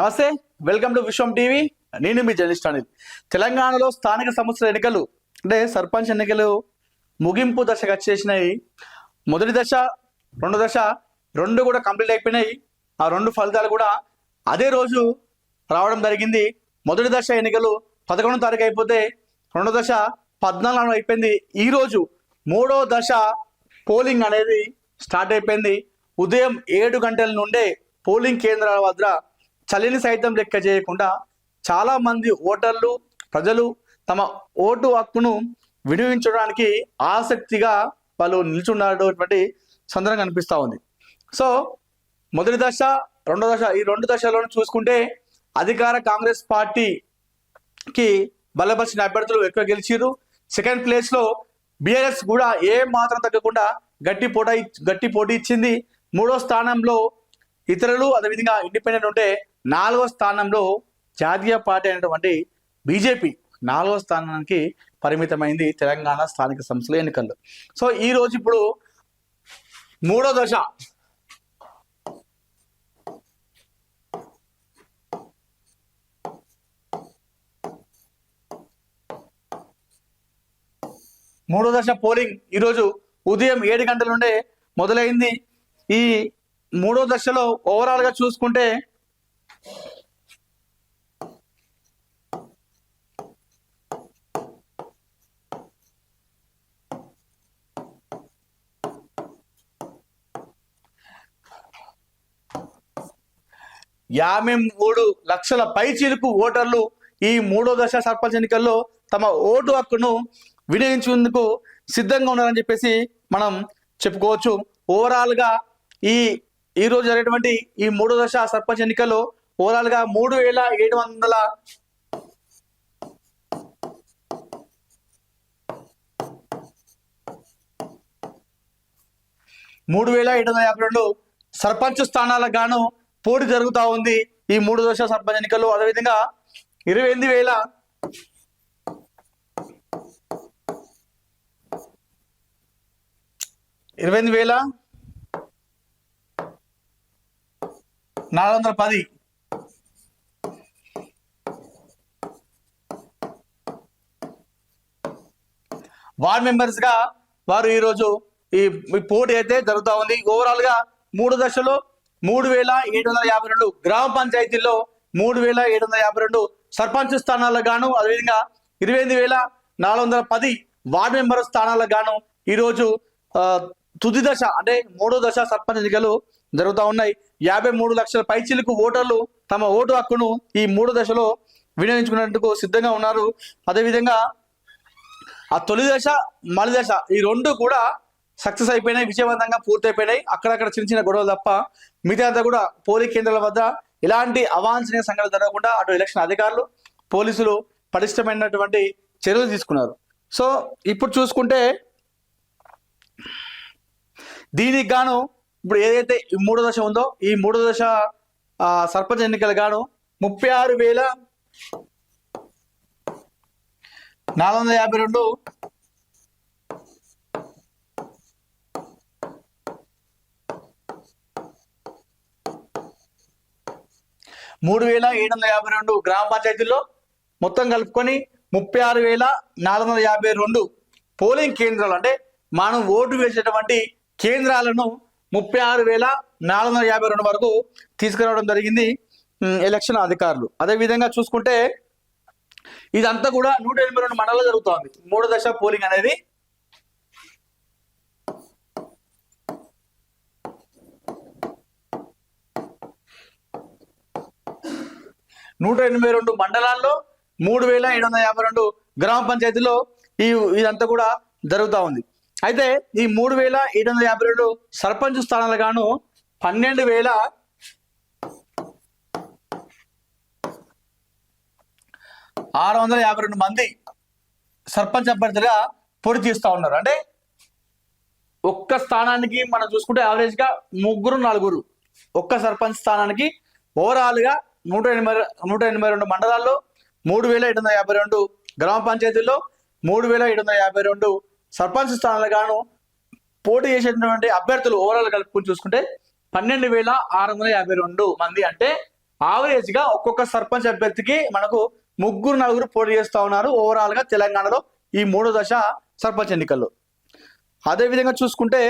నమస్తే welcome to Vishwam TV. నేను మీ journalist Anil. తెలంగాణలో స్థానిక సంస్థల ఎన్నికలు అంటే సర్పంచ్ ఎన్నికలు ముగింపు దశకు వచ్చేసినాయి. మొదటి దశ రెండు దశ రెండు కూడా కంప్లీట్ అయిపోయినాయి. ఆ రెండు ఫలితాలు కూడా అదే రోజు రావడం జరిగింది. మొదటి దశ ఎన్నికలు పదకొండో తారీఖు అయిపోతే రెండో దశ పద్నాలుగు అయిపోయింది. ఈ రోజు మూడో దశ పోలింగ్ అనేది స్టార్ట్ అయిపోయింది. ఉదయం ఏడు గంటల నుండే పోలింగ్ కేంద్రాల వద్ద చలిని సైతం లెక్క చేయకుండా చాలా మంది ఓటర్లు ప్రజలు తమ ఓటు హక్కును వినియోగించడానికి ఆసక్తిగా వాళ్ళు నిల్చున్నటువంటి సందర్భం కనిపిస్తూ ఉంది. సో మొదటి దశ రెండో దశ ఈ రెండు దశలను చూసుకుంటే అధికార కాంగ్రెస్ పార్టీకి బలపరిచిన అభ్యర్థులు ఎక్కువ గెలిచిరు సెకండ్ ప్లేస్లో బీఆర్ఎస్ బిఆర్ఎస్ కూడా ఏ మాత్రం తగ్గకుండా గట్టి పోటీ గట్టి పోటీ ఇచ్చింది. మూడో స్థానంలో ఇతరులు అదేవిధంగా ఇండిపెండెంట్ ఉంటే నాలుగో స్థానంలో జాతీయ పార్టీ అయినటువంటి బీజేపీ నాలుగో స్థానానికి పరిమితమైంది తెలంగాణ స్థానిక సంస్థల ఎన్నికల్లో. సో ఈ రోజు ఇప్పుడు మూడో దశ. మూడో దశ పోలింగ్ ఈరోజు ఉదయం ఏడు గంటల నుండే మొదలైంది. ఈ మూడో దశలో ఓవరాల్గా చూసుకుంటే యాభై మూడు లక్షల పైచీలకు ఓటర్లు ఈ మూడో దశ సర్పంచ్ ఎన్నికల్లో తమ ఓటు హక్కును వినియోగించేందుకు సిద్ధంగా ఉన్నారని చెప్పేసి మనం చెప్పుకోవచ్చు. ఓవరాల్గా ఈ ఈ రోజు జరిగేటువంటి ఈ మూడో దశ సర్పంచ్ ఎన్నికల్లో ఓవరాల్గా మూడు వేల ఏడు వందల మూడు వేల ఏడు వందల యాభై రెండు సర్పంచ్ స్థానాలకు గాను పోటీ జరుగుతూ ఉంది. ఈ మూడు దశ సర్పంచ్ ఎన్నికలు అదేవిధంగా ఇరవై ఎనిమిది వేల ఇరవై ఎనిమిది వేల నాలుగు వందల పది వార్డ్ మెంబర్స్గా వారు ఈరోజు ఈ పోటీ అయితే జరుగుతూ ఉంది. ఓవరాల్గా మూడు దశలో మూడు వేల ఏడు వందల యాభై రెండు గ్రామ పంచాయతీల్లో మూడు వేల ఏడు వందల యాభై రెండు సర్పంచ్ స్థానాలకు గాను అదేవిధంగా ఇరవై ఎనిమిది వేల నాలుగు వందల పది వార్డు మెంబర్ స్థానాలకు గాను ఈరోజు తుది దశ అంటే మూడో దశ సర్పంచ్ ఎన్నికలు జరుగుతూ ఉన్నాయి. యాభై మూడు లక్షల పైచీలకు ఓటర్లు తమ ఓటు హక్కును ఈ మూడో దశలో వినియోగించుకునేందుకు సిద్ధంగా ఉన్నారు. అదేవిధంగా ఆ తొలి దశ మలి దశ ఈ రెండు కూడా సక్సెస్ అయిపోయినాయి విజయవంతంగా పూర్తయిపోయినాయి. అక్కడక్కడ చిన్న చిన్న గొడవలు తప్ప మిగతా కూడా పోలింగ్ కేంద్రాల వద్ద ఇలాంటి అవాంఛనీయ సంఘటనలు జరగకుండా అటు ఎలక్షన్ అధికారులు పోలీసులు పటిష్టమైనటువంటి చర్యలు తీసుకున్నారు. సో ఇప్పుడు చూసుకుంటే దీనికి గాను ఇప్పుడు ఏదైతే ఈ మూడో దశ ఉందో ఈ మూడో దశ సర్పంచ్ ఎన్నికలు గాను ముప్పై ఆరు వేల నాలుగు వందల యాభై రెండు. మూడు వేల ఏడు వందల యాభై రెండు గ్రామ పంచాయతీల్లో మొత్తం కలుపుకొని ముప్పై ఆరు వేల నాలుగు వందల యాభై రెండు పోలింగ్ కేంద్రాలు అంటే మనం ఓటు వేసేటువంటి కేంద్రాలను ముప్పై ఆరు వేల నాలుగు వందల యాభై రెండు వరకు తీసుకురావడం జరిగింది ఎలక్షన్ అధికారులు అదేవిధంగా చూసుకుంటే ఇదంతా కూడా నూట ఎనభై రెండు మండలాలు జరుగుతోంది. మూడో దశ పోలింగ్ అనేది నూట ఎనభై రెండు మండలాల్లో మూడు వేల ఏడు వందల యాభై రెండు గ్రామ పంచాయతీలో ఈ ఇదంతా కూడా జరుగుతూ ఉంది. అయితే ఈ మూడు వేల ఏడు వందల యాభై రెండు సర్పంచ్ స్థానాలు గాను పన్నెండు వేల ఆరు వందల యాభై రెండు మంది సర్పంచ్ అభ్యర్థులుగా పోటీ చేస్తూ ఉన్నారు. అంటే ఒక్క స్థానానికి మనం చూసుకుంటే యావరేజ్గా ముగ్గురు నలుగురు ఒక్క సర్పంచ్ స్థానానికి ఓవరాల్గా నూట ఎనభై నూట ఎనభై రెండు మండలాల్లో మూడు వేల ఏడు వందల యాభై రెండు గ్రామ పంచాయతీల్లో మూడు వేల ఏడు వందల యాభై రెండు సర్పంచ్ స్థానాలు గాను పోటీ చేసేటువంటి అభ్యర్థులు ఓవరాల్ కలుపుకొని చూసుకుంటే పన్నెండు వేల ఆరు వందల యాభై రెండు మంది. అంటే ఆవరేజ్గా ఒక్కొక్క సర్పంచ్ అభ్యర్థికి మనకు ముగ్గురు నలుగురు పోటీ చేస్తా ఉన్నారు ఓవరాల్గా తెలంగాణలో ఈ మూడో దశ సర్పంచ్ ఎన్నికల్లో. అదేవిధంగా చూసుకుంటే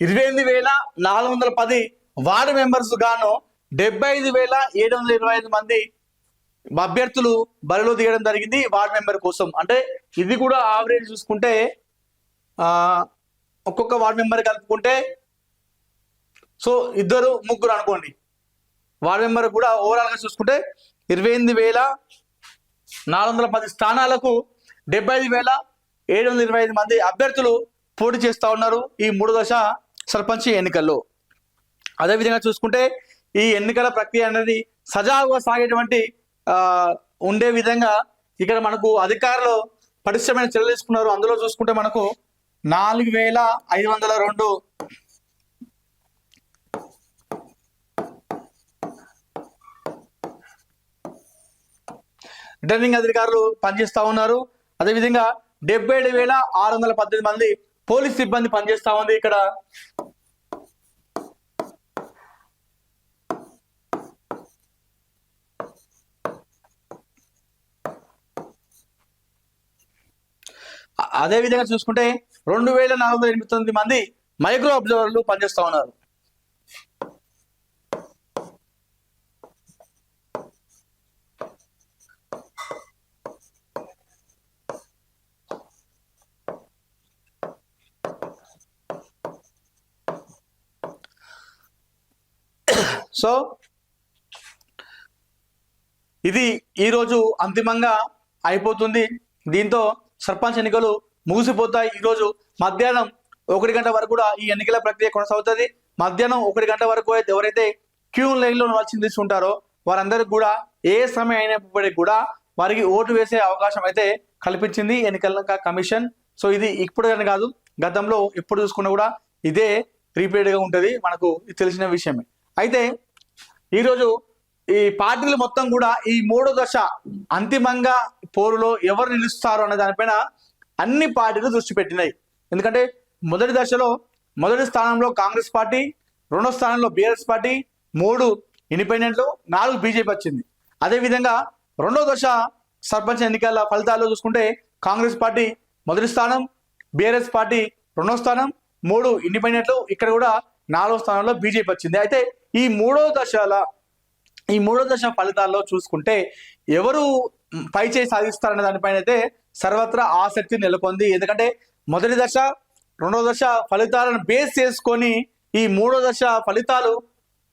ఇరవై ఎనిమిది వేల నాలుగు వందల పది వార్డు మెంబర్స్ గాను డెబ్బై ఐదు వేల ఏడు వందల ఇరవై ఐదు మంది అభ్యర్థులు బరిలో దిగడం జరిగింది వార్డ్ మెంబర్ కోసం. అంటే ఇది కూడా ఆవరేజ్ చూసుకుంటే ఒక్కొక్క వార్డ్ మెంబర్ కలుపుకుంటే సో ఇద్దరు ముగ్గురు అనుకోండి. వార్డ్ మెంబర్ కూడా ఓవరాల్గా చూసుకుంటే ఇరవై ఎనిమిది వేల నాలుగు వందల పది స్థానాలకు డెబ్బై ఐదు వేల ఏడు వందల ఇరవై ఐదు మంది అభ్యర్థులు పోటీ చేస్తూ ఉన్నారు ఈ మూడు దశ సర్పంచ్ ఎన్నికల్లో. అదేవిధంగా చూసుకుంటే ఈ ఎన్నికల ప్రక్రియ అనేది సజావుగా సాగేటువంటి ఉండే విధంగా ఇక్కడ మనకు అధికారులు పటిష్టమైన చర్యలు తీసుకున్నారు అందులో చూసుకుంటే మనకు నాలుగు వేల ఐదు వందల రెండు రిటర్నింగ్ అధికారులు పనిచేస్తా ఉన్నారు. అదేవిధంగా డెబ్బై ఏడు వేల ఆరు వందల పద్దెనిమిది మంది పోలీస్ సిబ్బంది పనిచేస్తా ఉంది ఇక్కడ. అదే విధంగా చూసుకుంటే రెండు వేల నాలుగు వందల ఎనిమిది తొమ్మిది మంది మైక్రో అబ్జర్వర్లు పనిచేస్తూ ఉన్నారు. సో ఇది ఈరోజు అంతిమంగా అయిపోతుంది. దీంతో సర్పంచ్ ఎన్నికలు ముగిసిపోతాయి. ఈరోజు మధ్యాహ్నం ఒకటి గంట వరకు కూడా ఈ ఎన్నికల ప్రక్రియ కొనసాగుతుంది. మధ్యాహ్నం ఒకటి గంట వరకు అయితే ఎవరైతే క్యూ లైన్లో నిలిచి తీసుకుంటారో వారందరికి కూడా ఏ సమయం అయినప్పటికీ కూడా వారికి ఓటు వేసే అవకాశం అయితే కల్పించింది ఎన్నికల కమిషన్. సో ఇది ఇప్పుడు అని కాదు గతంలో ఎప్పుడు చూసుకున్నా కూడా ఇదే రిపీటెడ్ ఉంటుంది. మనకు తెలిసిన విషయమే. అయితే ఈరోజు ఈ పార్టీలు మొత్తం కూడా ఈ మూడో దశ అంతిమంగా పోరులో ఎవరు నిలుస్తారు అనే దానిపైన అన్ని పార్టీలు దృష్టి పెట్టినాయి. ఎందుకంటే మొదటి దశలో మొదటి స్థానంలో కాంగ్రెస్ పార్టీ రెండో స్థానంలో బీఆర్ఎస్ పార్టీ మూడు ఇండిపెండెంట్లు నాలుగు బీజేపీ వచ్చింది. అదేవిధంగా రెండో దశ సర్పంచ్ ఎన్నికల ఫలితాల్లో చూసుకుంటే కాంగ్రెస్ పార్టీ మొదటి స్థానం బీఆర్ఎస్ పార్టీ రెండో స్థానం మూడు ఇండిపెండెంట్లు ఇక్కడ కూడా నాలుగో స్థానంలో బీజేపీ వచ్చింది. అయితే ఈ మూడో దశల ఈ మూడో దశ ఫలితాల్లో చూసుకుంటే ఎవరు పై చేయి సాధిస్తారనే దానిపైన అయితే సర్వత్రా ఆసక్తి నెలకొంది. ఎందుకంటే మొదటి దశ రెండో దశ ఫలితాలను బేస్ చేసుకొని ఈ మూడో దశ ఫలితాలు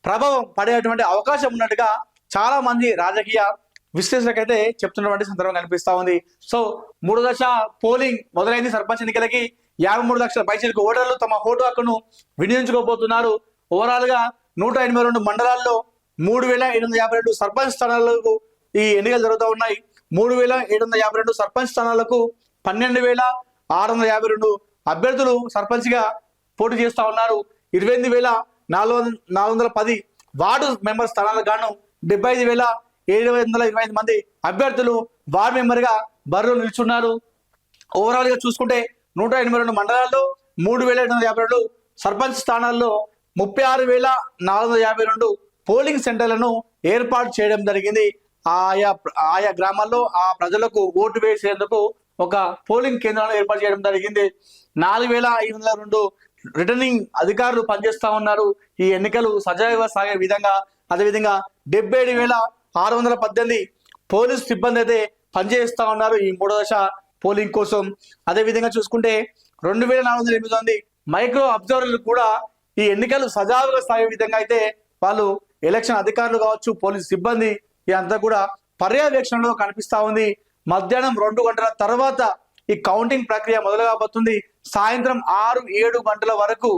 ప్రభావం పడేటువంటి అవకాశం ఉన్నట్టుగా చాలా మంది రాజకీయ విశ్లేషకులకైతే చెప్తున్నటువంటి సందర్భం కనిపిస్తా ఉంది. సో మూడో దశ పోలింగ్ మొదలైంది. సర్పంచ్ ఎన్నికలకి యాభై మూడు లక్షల పైసలకు ఓటర్లు తమ ఓటు హక్కును వినియోగించుకోబోతున్నారు. ఓవరాల్గా నూట ఎనభై రెండు మండలాల్లో మూడు వేల ఎనిమిది వందల యాభై రెండు సర్పంచ్ స్థానాలకు ఈ ఎన్నికలు జరుగుతూ ఉన్నాయి. మూడు వేల ఏడు వందల యాభై రెండు సర్పంచ్ స్థానాలకు పన్నెండు వేల ఆరు వందల యాభై రెండు అభ్యర్థులు సర్పంచ్గా పోటీ చేస్తా ఉన్నారు. ఇరవై ఎనిమిది వేల నాలుగు వందల నాలుగు వందల పది వార్డు మెంబర్ స్థానాలకు గాను డెబ్బై ఐదు వేల ఏడు వందల ఇరవై ఐదు మంది అభ్యర్థులు వార్డు మెంబర్గా గా నిల్చున్నారు. ఓవరాల్గా చూసుకుంటే నూట ఎనభై రెండు మండలాల్లో మూడు వేల ఏడు వందల యాభై రెండు సర్పంచ్ స్థానాల్లో ముప్పై ఆరు వేల నాలుగు వందల యాభై రెండు పోలింగ్ సెంటర్లను ఏర్పాటు చేయడం జరిగింది. ఆయా ఆయా గ్రామాల్లో ఆ ప్రజలకు ఓటు వేసేందుకు ఒక పోలింగ్ కేంద్రాలను ఏర్పాటు చేయడం జరిగింది. నాలుగు వేల ఐదు వందల రెండు రిటర్నింగ్ అధికారులు పనిచేస్తూ ఉన్నారు. ఈ ఎన్నికలు సజావుగా సాగే విధంగా అదేవిధంగా డెబ్బై ఏడు వేల ఆరు వందల పద్దెనిమిది పోలీసు సిబ్బంది అయితే పనిచేస్తూ ఉన్నారు ఈ మూడో దశ పోలింగ్ కోసం. అదే విధంగా చూసుకుంటే రెండు వేల నాలుగు వందల ఎనిమిది మంది మైక్రో అబ్జర్వర్లు కూడా ఈ ఎన్నికలు సజావుగా సాగే విధంగా అయితే వాళ్ళు ఎలక్షన్ అధికారులు కావచ్చు పోలీసు సిబ్బంది ఇదంతా కూడా పర్యవేక్షణలో కనిపిస్తా ఉంది. మధ్యాహ్నం రెండు గంటల తర్వాత ఈ కౌంటింగ్ ప్రక్రియ మొదలు కాబోతుంది సాయంత్రం ఆరు ఏడు గంటల వరకు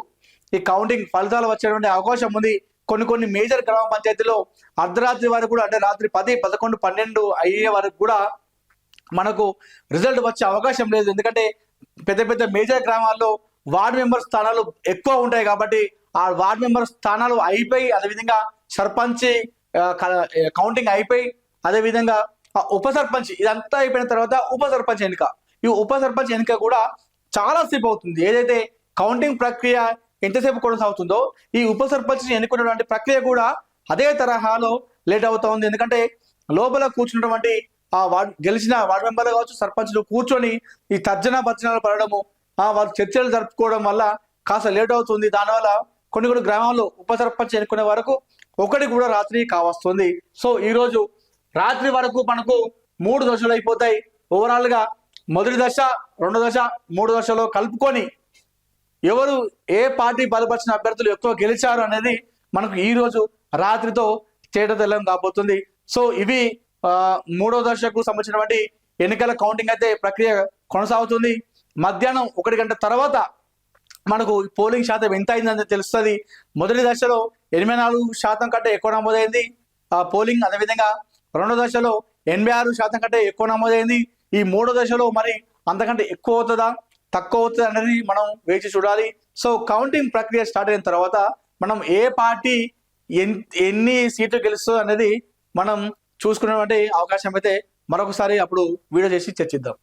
ఈ కౌంటింగ్ ఫలితాలు వచ్చేటువంటి అవకాశం ఉంది. కొన్ని కొన్ని మేజర్ గ్రామ పంచాయతీలో అర్ధరాత్రి వరకు కూడా అంటే రాత్రి పది పదకొండు పన్నెండు అయ్యే వరకు కూడా మనకు రిజల్ట్ వచ్చే అవకాశం లేదు. ఎందుకంటే పెద్ద పెద్ద మేజర్ గ్రామాల్లో వార్డు మెంబర్ స్థానాలు ఎక్కువ ఉంటాయి కాబట్టి ఆ వార్డు మెంబర్ స్థానాలు అయిపోయి అదేవిధంగా సర్పంచి కౌంటింగ్ అయిపోయి అదేవిధంగా ఆ ఉప సర్పంచ్ ఇదంతా అయిపోయిన తర్వాత ఉప సర్పంచ్ ఎన్నిక. ఈ ఉప సర్పంచ్ ఎన్నిక కూడా చాలా సేపు అవుతుంది. ఏదైతే కౌంటింగ్ ప్రక్రియ ఎంతసేపు కొనసాగుతుందో ఈ ఉప సర్పంచ్ ఎన్నుకున్నటువంటి ప్రక్రియ కూడా అదే తరహాలో లేట్ అవుతా ఉంది. ఎందుకంటే లోపల కూర్చున్నటువంటి ఆ వార్డ్ గెలిచిన వార్డు మెంబర్లు కావచ్చు సర్పంచ్లు కూర్చొని ఈ తర్జన భర్జనలు పడడము ఆ వాళ్ళు చర్చలు జరుపుకోవడం వల్ల కాస్త లేట్ అవుతుంది. దానివల్ల కొన్ని కొన్ని గ్రామాల్లో ఉప సర్పంచ్ ఎన్నుకునే వరకు ఒకటి కూడా రాత్రి కావస్తుంది. సో ఈరోజు రాత్రి వరకు మనకు మూడు దశలు అయిపోతాయి. ఓవరాల్గా మొదటి దశ రెండో దశ మూడు దశలో కలుపుకొని ఎవరు ఏ పార్టీ బలపరిచిన అభ్యర్థులు ఎక్కువ గెలిచారు అనేది మనకు ఈ రోజు రాత్రితో తేటతెల్లం కాబోతుంది. సో ఇవి మూడో దశకు సంబంధించినటువంటి ఎన్నికల కౌంటింగ్ అయితే ప్రక్రియ కొనసాగుతుంది. మధ్యాహ్నం ఒకటి గంట తర్వాత మనకు పోలింగ్ శాతం ఎంత అయిందని తెలుస్తుంది. మొదటి దశలో ఎనభై నాలుగు శాతం కంటే ఎక్కువ నమోదైంది. ఆ పోలింగ్ అదేవిధంగా రెండో దశలో ఎనభై ఆరు శాతం కంటే ఎక్కువ నమోదైంది. ఈ మూడో దశలో మరి అంతకంటే ఎక్కువ అవుతుందా తక్కువ అవుతుంది అనేది మనం వేచి చూడాలి. సో కౌంటింగ్ ప్రక్రియ స్టార్ట్ అయిన తర్వాత మనం ఏ పార్టీ ఎన్ ఎన్ని సీట్లు గెలుస్తుంది అనేది మనం చూసుకునేటువంటి అవకాశం అయితే మరొకసారి అప్పుడు వీడియో చేసి చర్చిద్దాం.